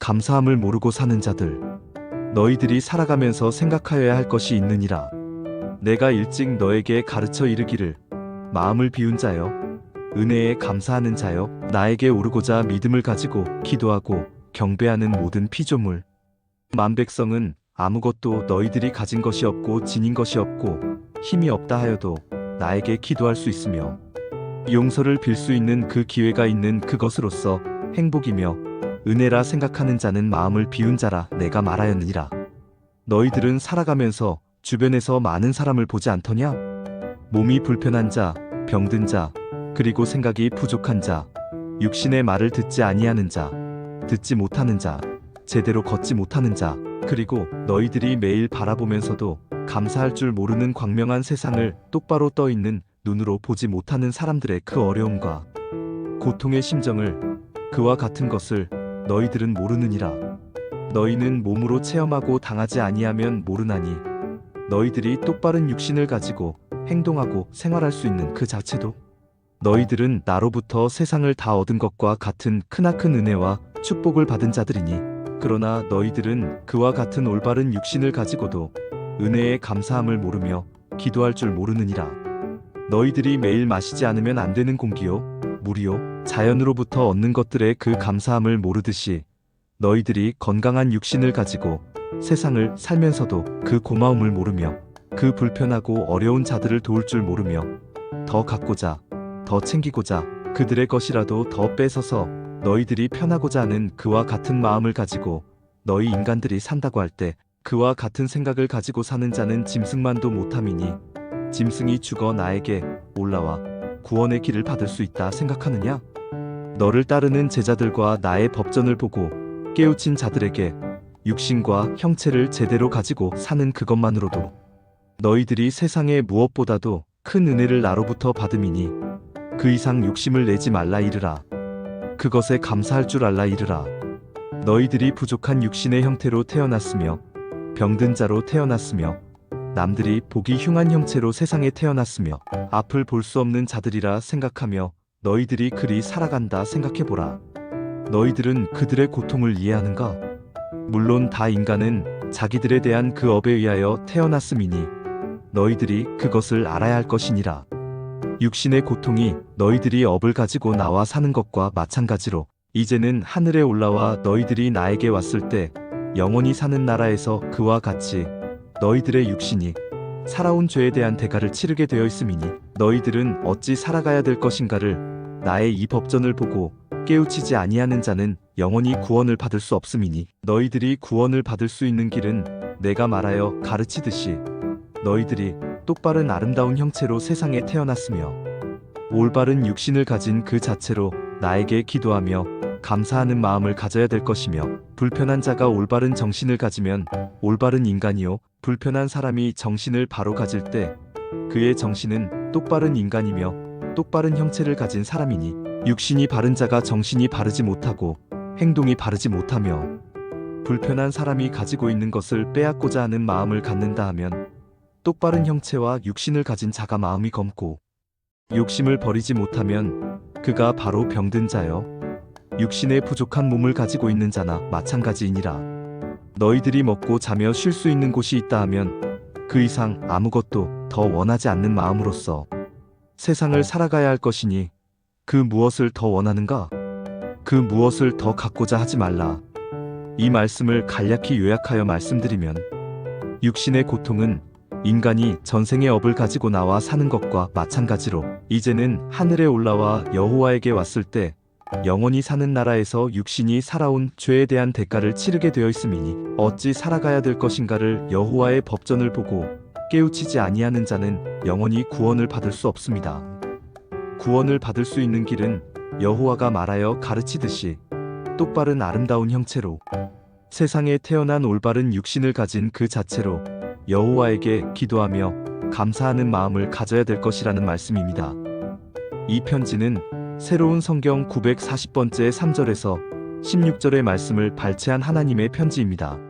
감사함을 모르고 사는 자들. 너희들이 살아가면서 생각하여야 할 것이 있느니라. 내가 일찍 너에게 가르쳐 이르기를 마음을 비운 자여 은혜에 감사하는 자여 나에게 오르고자 믿음을 가지고 기도하고 경배하는 모든 피조물 만 백성은 아무것도 너희들이 가진 것이 없고 지닌 것이 없고 힘이 없다 하여도 나에게 기도할 수 있으며 용서를 빌 수 있는 그 기회가 있는 그것으로서 행복이며 은혜라 생각하는 자는 마음을 비운 자라 내가 말하였느니라. 너희들은 살아가면서 주변에서 많은 사람을 보지 않더냐? 몸이 불편한 자 병든 자 그리고 생각이 부족한 자 육신의 말을 듣지 아니하는 자 듣지 못하는 자 제대로 걷지 못하는 자 그리고 너희들이 매일 바라보면서도 감사할 줄 모르는 광명한 세상을 똑바로 떠 있는 눈으로 보지 못하는 사람들의 그 어려움과 고통의 심정을 그와 같은 것을 너희들은 모르느니라. 너희는 몸으로 체험하고 당하지 아니하면 모르나니 너희들이 똑바른 육신을 가지고 행동하고 생활할 수 있는 그 자체도 너희들은 나로부터 세상을 다 얻은 것과 같은 크나큰 은혜와 축복을 받은 자들이니 그러나 너희들은 그와 같은 올바른 육신을 가지고도 은혜에 감사함을 모르며 기도할 줄 모르느니라. 너희들이 매일 마시지 않으면 안 되는 공기요 물이요 자연으로부터 얻는 것들의 그 감사함을 모르듯이 너희들이 건강한 육신을 가지고 세상을 살면서도 그 고마움을 모르며 그 불편하고 어려운 자들을 도울 줄 모르며 더 갖고자 더 챙기고자 그들의 것이라도 더 뺏어서 너희들이 편하고자 하는 그와 같은 마음을 가지고 너희 인간들이 산다고 할 때 그와 같은 생각을 가지고 사는 자는 짐승만도 못함이니 짐승이 죽어 나에게 올라와 구원의 길을 받을 수 있다 생각하느냐? 너를 따르는 제자들과 나의 법전을 보고 깨우친 자들에게 육신과 형체를 제대로 가지고 사는 그것만으로도 너희들이 세상의 무엇보다도 큰 은혜를 나로부터 받음이니 그 이상 욕심을 내지 말라 이르라. 그것에 감사할 줄 알라 이르라. 너희들이 부족한 육신의 형태로 태어났으며 병든 자로 태어났으며 남들이 보기 흉한 형체로 세상에 태어났으며 앞을 볼 수 없는 자들이라 생각하며 너희들이 그리 살아간다 생각해보라. 너희들은 그들의 고통을 이해하는가? 물론 다 인간은 자기들에 대한 그 업에 의하여 태어났음이니 너희들이 그것을 알아야 할 것이니라. 육신의 고통이 너희들이 업을 가지고 나와 사는 것과 마찬가지로 이제는 하늘에 올라와 너희들이 나에게 왔을 때 영원히 사는 나라에서 그와 같이 너희들의 육신이 살아온 죄에 대한 대가를 치르게 되어 있음이니 너희들은 어찌 살아가야 될 것인가를 나의 이 법전을 보고 깨우치지 아니하는 자는 영원히 구원을 받을 수 없음이니 너희들이 구원을 받을 수 있는 길은 내가 말하여 가르치듯이 너희들이 똑바른 아름다운 형체로 세상에 태어났으며 올바른 육신을 가진 그 자체로 나에게 기도하며 감사하는 마음을 가져야 될 것이며 불편한 자가 올바른 정신을 가지면 올바른 인간이요 불편한 사람이 정신을 바로 가질 때 그의 정신은 똑바른 인간이며 똑바른 형체를 가진 사람이니 육신이 바른 자가 정신이 바르지 못하고 행동이 바르지 못하며 불편한 사람이 가지고 있는 것을 빼앗고자 하는 마음을 갖는다 하면 똑바른 형체와 육신을 가진 자가 마음이 검고 욕심을 버리지 못하면 그가 바로 병든 자여 육신의 부족한 몸을 가지고 있는 자나 마찬가지이니라 너희들이 먹고 자며 쉴 수 있는 곳이 있다 하면 그 이상 아무것도 더 원하지 않는 마음으로서 세상을 살아가야 할 것이니 그 무엇을 더 원하는가? 그 무엇을 더 갖고자 하지 말라. 이 말씀을 간략히 요약하여 말씀드리면 육신의 고통은 인간이 전생의 업을 가지고 나와 사는 것과 마찬가지로 이제는 하늘에 올라와 여호와에게 왔을 때 영원히 사는 나라에서 육신이 살아온 죄에 대한 대가를 치르게 되어 있음이니 어찌 살아가야 될 것인가를 여호와의 법전을 보고 깨우치지 아니하는 자는 영원히 구원을 받을 수 없습니다. 구원을 받을 수 있는 길은 여호와가 말하여 가르치듯이 똑바른 아름다운 형체로 세상에 태어난 올바른 육신을 가진 그 자체로 여호와에게 기도하며 감사하는 마음을 가져야 될 것이라는 말씀입니다. 이 편지는 새로운 성경 940번째 3절에서 16절의 말씀을 발췌한 하나님의 편지입니다.